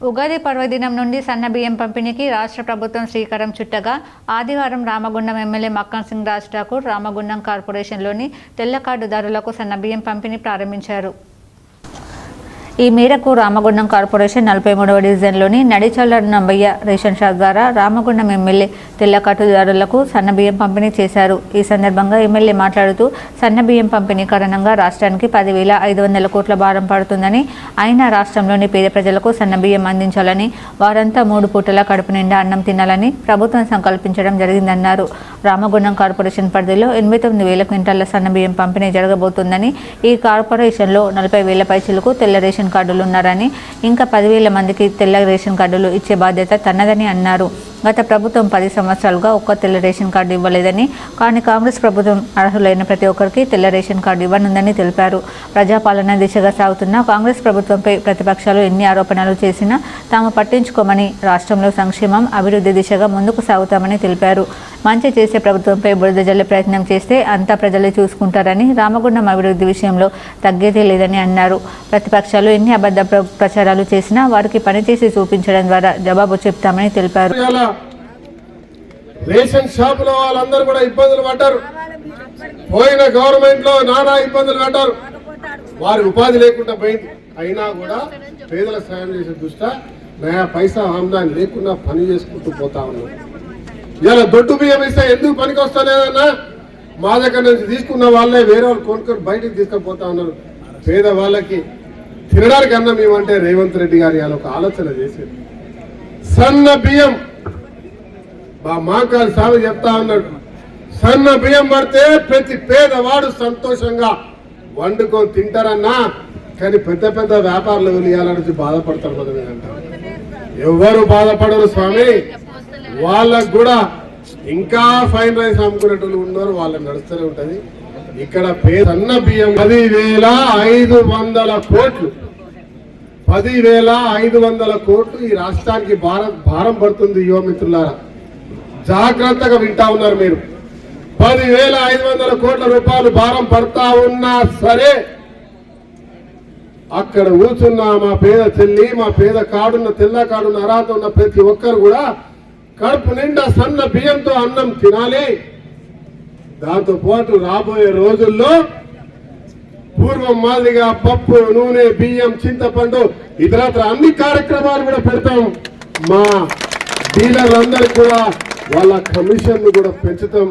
ఉగాది పర్వదినం నుండి సన్న బియ్యం పంపిణీకి రాష్ట్ర ప్రభుత్వం శ్రీకారం చుట్టగా ఆదివారం రామగుండం ఎమ్మెల్యే మక్కన్ సింగ్ రాజ్ ఠాకూర్ రామగుండం కార్పొరేషన్లోని తెల్ల కార్డుదారులకు సన్న బియ్యం పంపిణీ ప్రారంభించారు. ఈ మేరకు రామగుండం కార్పొరేషన్ నలభై మూడవ డివిజన్లోని నడిచల్ల నంబయ్య రేషన్ షాప్ ద్వారా రామగుండం ఎమ్మెల్యే తెల్లకట్టుదారులకు సన్నబియ్యం పంపిణీ చేశారు. ఈ సందర్భంగా ఎమ్మెల్యే మాట్లాడుతూ సన్నబియ్యం పంపిణీ కారణంగా రాష్ట్రానికి పదివేల ఐదు వందల కోట్ల భారం పడుతుందని అయినా రాష్ట్రంలోని పేద ప్రజలకు సన్నబియ్యం అందించాలని వారంతా మూడు పూటల కడుపు నిండా అన్నం తినాలని ప్రభుత్వం సంకల్పించడం జరిగిందన్నారు. రామగుండం కార్పొరేషన్ పరిధిలో ఎనభై తొమ్మిది వేల క్వింటాల సన్నబియ్యం పంపిణీ జరగబోతుందని ఈ కార్పొరేషన్లో నలభై వేల పైసలకు తెల్ల రేషన్ కార్డులు ఉన్నారని ఇంకా పదివేల మందికి తెల్ల రేషన్ కార్డులు ఇచ్చే బాధ్యత తన్నదని అన్నారు. గత ప్రభుత్వం పది సంవత్సరాలుగా ఒక్క తెల్ల రేషన్ కార్డు ఇవ్వలేదని కానీ కాంగ్రెస్ ప్రభుత్వం అర్హులైన ప్రతి ఒక్కరికి తెల్ల రేషన్ కార్డు ఇవ్వనుందని తెలిపారు. ప్రజాపాలన దిశగా సాగుతున్న కాంగ్రెస్ ప్రభుత్వంపై ప్రతిపక్షాలు ఎన్ని ఆరోపణలు చేసినా తాము పట్టించుకోమని రాష్ట్రంలో సంక్షేమం అభివృద్ధి దిశగా ముందుకు సాగుతామని తెలిపారు. మంచి చేసే ప్రభుత్వంపై బురద జల్లే ప్రయత్నం చేస్తే అంతా ప్రజలే చూసుకుంటారని రామగుండం అభివృద్ధి విషయంలో తగ్గేదే లేదని అన్నారు. ప్రతిపక్షాలు ఎన్ని అబద్ధ ప్ర- ప్రచారాలు చేసినా వారికి పనిచేసి చూపించడం ద్వారా జవాబు చెప్తామని తెలిపారు. రేషన్ షాపులో వాళ్ళందరూ కూడా ఇబ్బందులు పడ్డారు. పోయిన గవర్నమెంట్లో నానా ఇబ్బందులు పడ్డారు. వారి ఉపాధి లేకుండా పోయింది. అయినా కూడా పేదల సాయం చేసే దృష్ట్యా నయా పైసా ఆమ్దాని లేకుండా పని చేసుకుంటూ పోతా ఉన్నారు. ఇలా దొడ్డు బియ్యం ఇస్తే ఎందుకు పనికి వస్తలేదన్నా మా దగ్గర నుంచి తీసుకున్న వాళ్ళే వేరే వాళ్ళు కొనుక్కొని బయటకు తీసుకుపోతా ఉన్నారు. పేద వాళ్ళకి తినడానికి అన్నం ఏమంటే రేవంత్ రెడ్డి గారు ఇవాళ ఒక ఆలోచన చేసేది సన్న బియ్యం మా మాకాలు స్వామి చెప్తా ఉన్నాడు. సన్న బియ్యం పడితే ప్రతి పేదవాడు సంతోషంగా వండుకొని తింటారన్నా కానీ పెద్ద పెద్ద వ్యాపారులు ఇవ్వాలని బాధపడతారు కదా ఎవరు బాధపడరు స్వామి? వాళ్ళకు కూడా ఇంకా ఫైన్ రైస్ అమ్ముకునేటోళ్ళు ఉన్నారు వాళ్ళకి నడుస్తూనే ఉంటది. ఇక్కడ పేదన్న బియ్యం పది వేల ఐదు వందల కోట్లు. పదివేల ఐదు వందల కోట్లు ఈ రాష్ట్రానికి భారం భారం పడుతుంది యువ మిత్రులారా. జాగ్రత్తగా వింటా ఉన్నారు మీరు. పదివేల ఐదు వందల కోట్ల రూపాయలు భారం పడతా ఉన్నా సరే అక్కడ కూర్చున్న మా పేద చెల్లి మా పేద కాడున్న తెల్ల కాడున్న అర్హత ఉన్న ప్రతి ఒక్కరు కూడా కడుపు నిండా సన్న బియ్యంతో అన్నం తినాలి. దాంతో పాటు రాబోయే రోజుల్లో పూర్వం మాదిరిగా పప్పు నూనె బియ్యం చింతపండు ఇతరత్ర అన్ని కార్యక్రమాలు కూడా పెడతాం. మా డీలర్లందరికీ కూడా వాళ్ళ కమిషన్ కూడా పెంచుతాం.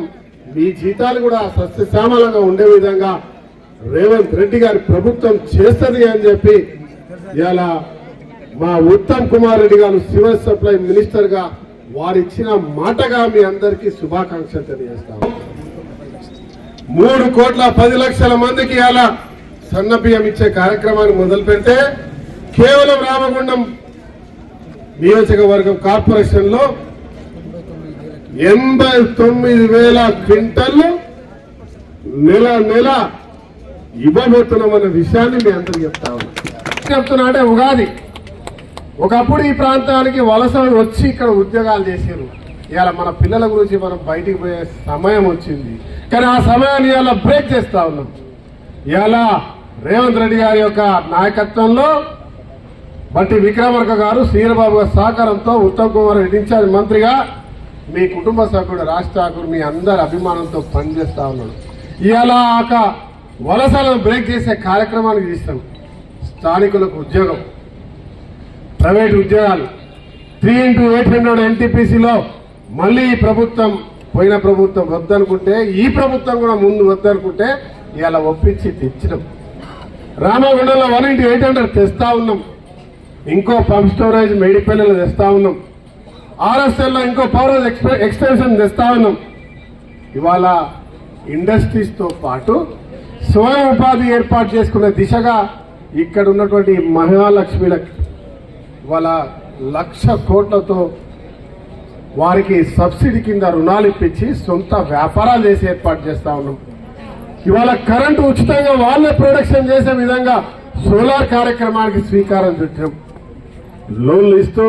మీ జీతాలు కూడా సస్యశ్యామలంగా ఉండే విధంగా రేవంత్ రెడ్డి గారి ప్రభుత్వం చేస్తుంది అని చెప్పి ఇలా మా ఉత్తమ్ కుమార్ రెడ్డి గారు సివిల్ సప్లై మినిస్టర్గా వారిచ్చిన మాటగా మీ అందరికీ శుభాకాంక్షలు తెలియజేస్తాం. మూడు కోట్ల పది లక్షల మందికి అలా సన్న బియ్యం ఇచ్చే కార్యక్రమాన్ని మొదలు పెడితే కేవలం రామగుండం నియోజకవర్గం కార్పొరేషన్లో ఎనభై తొమ్మిది వేల క్వింటల్లు నెల నెల ఇవ్వబోతున్నామన్న విషయాన్ని మీ అందరికి చెప్తా చెప్తున్నా అంటే ఉగాది. ఒకప్పుడు ఈ ప్రాంతానికి వలస వచ్చి ఇక్కడ ఉద్యోగాలు చేసారు. ఇవాళ మన పిల్లల గురించి మనం బయటికి పోయే సమయం వచ్చింది. కానీ ఆ సమయాన్ని ఇవాళ బ్రేక్ చేస్తా ఉన్నాం. ఇవాళ రేవంత్ రెడ్డి గారి యొక్క నాయకత్వంలో బట్టి విక్రమార్క గారు శ్రీరబాబు గారి సహకారంతో ఉత్తమ్ కుమార్ రెడ్డి ఇన్ఛార్జ్ మంత్రిగా మీ కుటుంబ సభ్యుడు రాజ్ ఠాకూర్ మీ అందరి అభిమానంతో పనిచేస్తా ఉన్నాడు. ఇవాళ ఆక వలసలను బ్రేక్ చేసే కార్యక్రమానికి తీస్తాం. స్థానికులకు ఉద్యోగం ప్రైవేట్ ఉద్యోగాలు. త్రీ ఇంటూ ఎయిట్ హండ్రెడ్ ఎన్టీపీసీలో మళ్ళీ ఈ ప్రభుత్వం పోయిన ప్రభుత్వం వద్దనుకుంటే ఈ ప్రభుత్వం కూడా ముందు వద్దనుకుంటే ఇలా ఒప్పించి తెచ్చినాం. రామగుండంలో వన్ ఇంటూ ఎయిట్ హండ్రెడ్ తెస్తా ఉన్నాం. ఇంకో పంప్ స్టోరేజ్ మేడిపల్లిలో తెస్తా ఉన్నాం. ఆర్ఎస్ఎల్లో ఇంకో పవర్ ఎక్స్టెన్షన్ తెస్తా ఉన్నాం. ఇవాళ ఇండస్ట్రీస్తో పాటు స్వయం ఉపాధి ఏర్పాటు చేసుకునే దిశగా ఇక్కడ ఉన్నటువంటి మహాలక్ష్మిలకు ఇవాళ లక్ష కోట్లతో వారికి సబ్సిడీ కింద రుణాలు ఇప్పించి సొంత వ్యాపారాలు చేసి ఏర్పాటు చేస్తా ఉన్నాం. ఇవాళ కరెంటు ఉచితంగా వాళ్ళే ప్రొడక్షన్ చేసే విధంగా సోలార్ కార్యక్రమానికి శ్రీకారం చుట్టాం. లోన్లు ఇస్తూ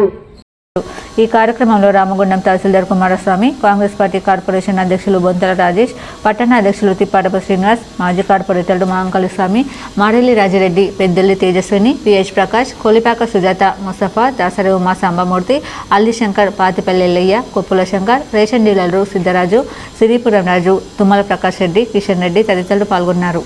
ఈ కార్యక్రమంలో రామగుండం తహసీల్దార్ కుమారస్వామి కాంగ్రెస్ పార్టీ కార్పొరేషన్ అధ్యక్షులు బొంతల రాజేష్ పట్టణ అధ్యక్షులు తిప్పాటప శ్రీనివాస్ మాజీ కార్పొరేటర్లు మహంకాళి స్వామి మారెల్లి రాజిరెడ్డి పెద్దల్లి తేజస్విని పిహెచ్ ప్రకాష్ కొలిపాక సుజాత ముస్తఫా దాసరి ఉమా సాంబమూర్తి అల్లి శంకర్ పాతిపల్లెల్లయ్య కొప్పుల శంకర్ రేషన్ డీలర్లు సిద్ధరాజు సిరిపురం రాజు తుమ్మల ప్రకాష్ రెడ్డి కిషన్ రెడ్డి తదితరులు పాల్గొన్నారు.